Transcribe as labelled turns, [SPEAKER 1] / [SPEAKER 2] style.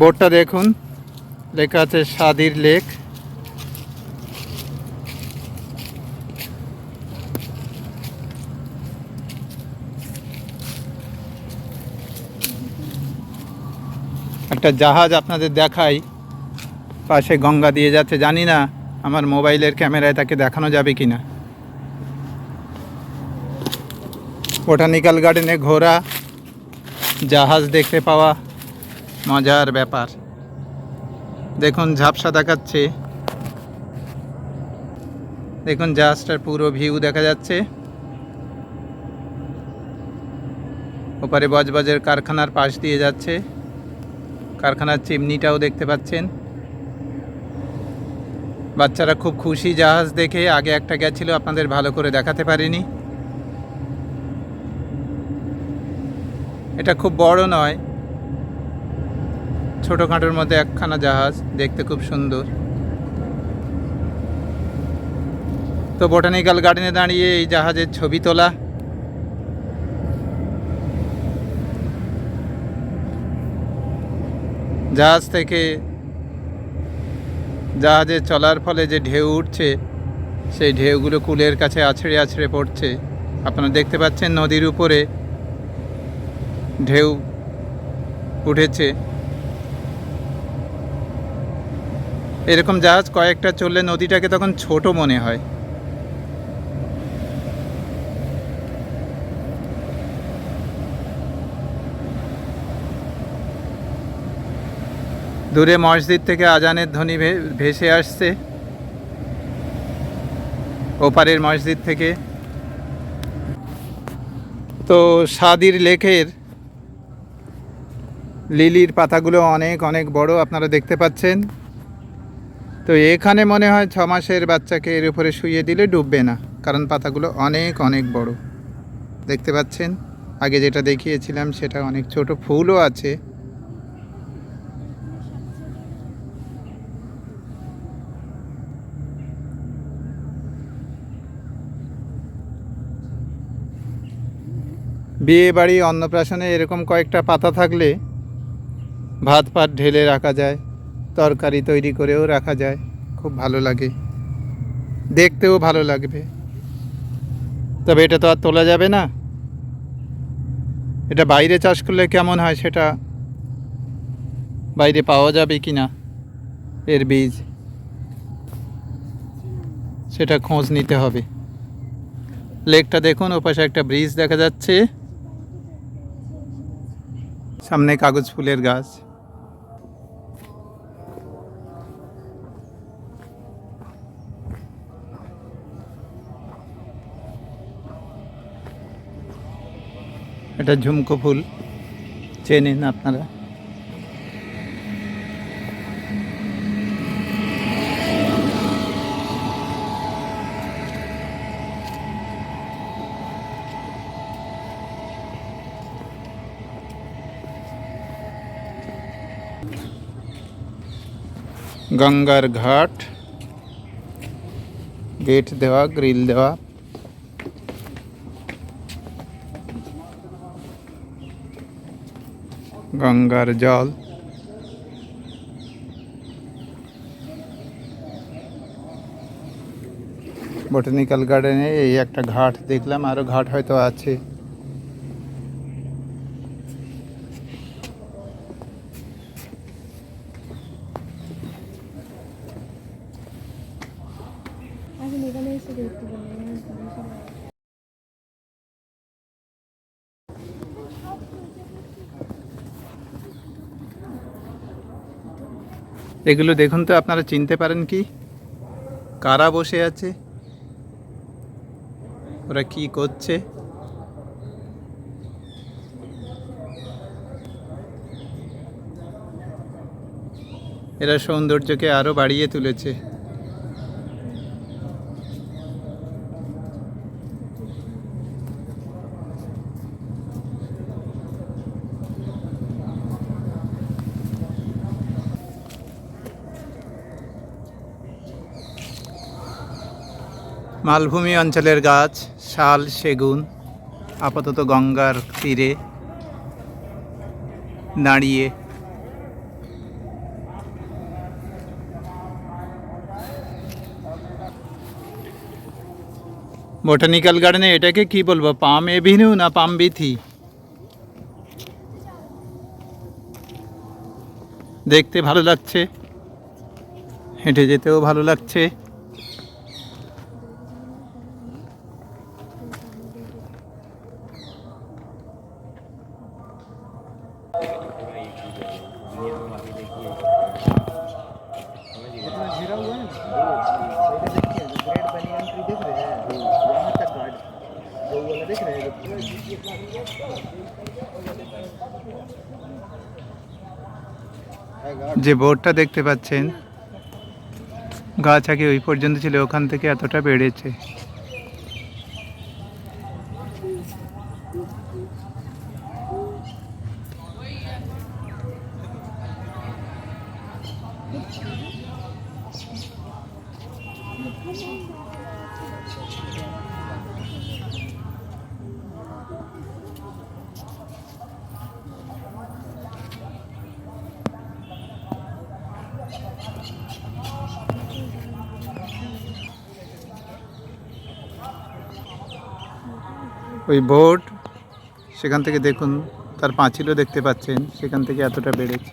[SPEAKER 1] বোর্ডটা দেখুন। লেখা আছে স্বাদির লেক। একটা জাহাজ আপনাদের দেখাই। পাশে গঙ্গা দিয়ে যাচ্ছে। জানি না আমার মোবাইলের ক্যামেরায় তাকে দেখানো যাবে কি না বোটানিক্যাল গার্ডেনে ঘোরা। জাহাজ দেখতে পাওয়া। মজার ব্যাপার। দেখুন, ঝাপসা দেখাচ্ছে। দেখুন জাহাজটার পুরো ভিউ দেখা যাচ্ছে। ওপারে বজবজের কারখানার পাশ দিয়ে যাচ্ছে। কারখানার চিমনিটাও দেখতে পাচ্ছেন। বাচ্চারা খুব খুশি জাহাজ দেখে আগে একটা গেছিল, আপনাদের ভালো করে দেখাতে পারিনি। এটা খুব বড় নয় ছোটোখাটোর মধ্যে একখানা জাহাজ, দেখতে খুব সুন্দর। তো বোটানিক্যাল গার্ডেনে দাঁড়িয়ে এই জাহাজের ছবি তোলা। জাহাজ থেকে জাহাজে চলার ফলে যে ঢেউ উঠছে, সেই ঢেউগুলো কুলের কাছে আছড়ে আছড়ে পড়ছে। আপনারা দেখতে পাচ্ছেন নদীর উপরে ঢেউ উঠেছে। এরকম জাহাজ কয়েকটা চললে নদীটাকে তখন ছোট মনে হয়। দূরে মসজিদ থেকে আজানের ধ্বনি ভেসে আসছে। ওপারের মসজিদ থেকে। তো সাদির লেকের লিলির পাতাগুলো অনেক অনেক বড়, আপনারা দেখতে পাচ্ছেন। তো এখানে মনে হয় ছ মাসের বাচ্চাকে এর উপরে শুয়ে দিলে ডুববে না, কারণ পাতাগুলো অনেক অনেক বড়। দেখতে পাচ্ছেন? আগে যেটা দেখিয়েছিলাম সেটা অনেক ছোট, ফুলও আছে। বিয়ে বাড়ি অন্নপ্রাশনে এরকম কয়েকটা পাতা থাকলে ভাত পাত ঢেলে রাখা যায়। তরকারি তৈরি করেও রাখা যায়। খুব ভালো লাগে। দেখতেও ভালো লাগবে। তবে এটা তো আর তোলা যাবে না। এটা বাইরে চাষ করলে কেমন হয় সেটা বাইরে পাওয়া যাবে কি না এর বীজ। সেটা খোঁজ নিতে হবে। লেকটা দেখুন, ওপাশে একটা ব্রিজ দেখা যাচ্ছে। সামনে কাগজ ফুলের গাছ। এটা ঝুমকো ফুল। চেনেন আপনারা। গঙ্গার ঘাট গেট দেওয়া গ্রিল দেওয়া। গঙ্গার জল। বোটানিক্যাল গার্ডেনে এই একটা ঘাট দেখলাম আরও ঘাট হয়তো আছে।
[SPEAKER 2] এখন এখানে
[SPEAKER 1] এগুলো দেখুন তো, আপনারা চিনতে পারেন কি? কারা বসে আছে? ওরা কি করছে? এরা সৌন্দর্যকে আরও বাড়িয়ে তুলেছে। মালভূমি অঞ্চলের গাছ, শাল, সেগুন, আপাতত গঙ্গার তীরে দাঁড়িয়ে। বোটানিক্যাল গার্ডেনে এটাকে কি বলব, পাম এভিনিউ না পাম বিথি? দেখতে ভালো লাগছে, হেঁটে যেতেও ভালো লাগছে। যে বোর্ডটা দেখতে পাচ্ছেন গাছ আগে ওই পর্যন্ত ছিল ওখান থেকে এতটা বেড়েছে। ওই বোর্ড সেখান থেকে দেখুন তার পাঁচিলও দেখতে পাচ্ছেন সেখান থেকে এতটা বেড়েছে।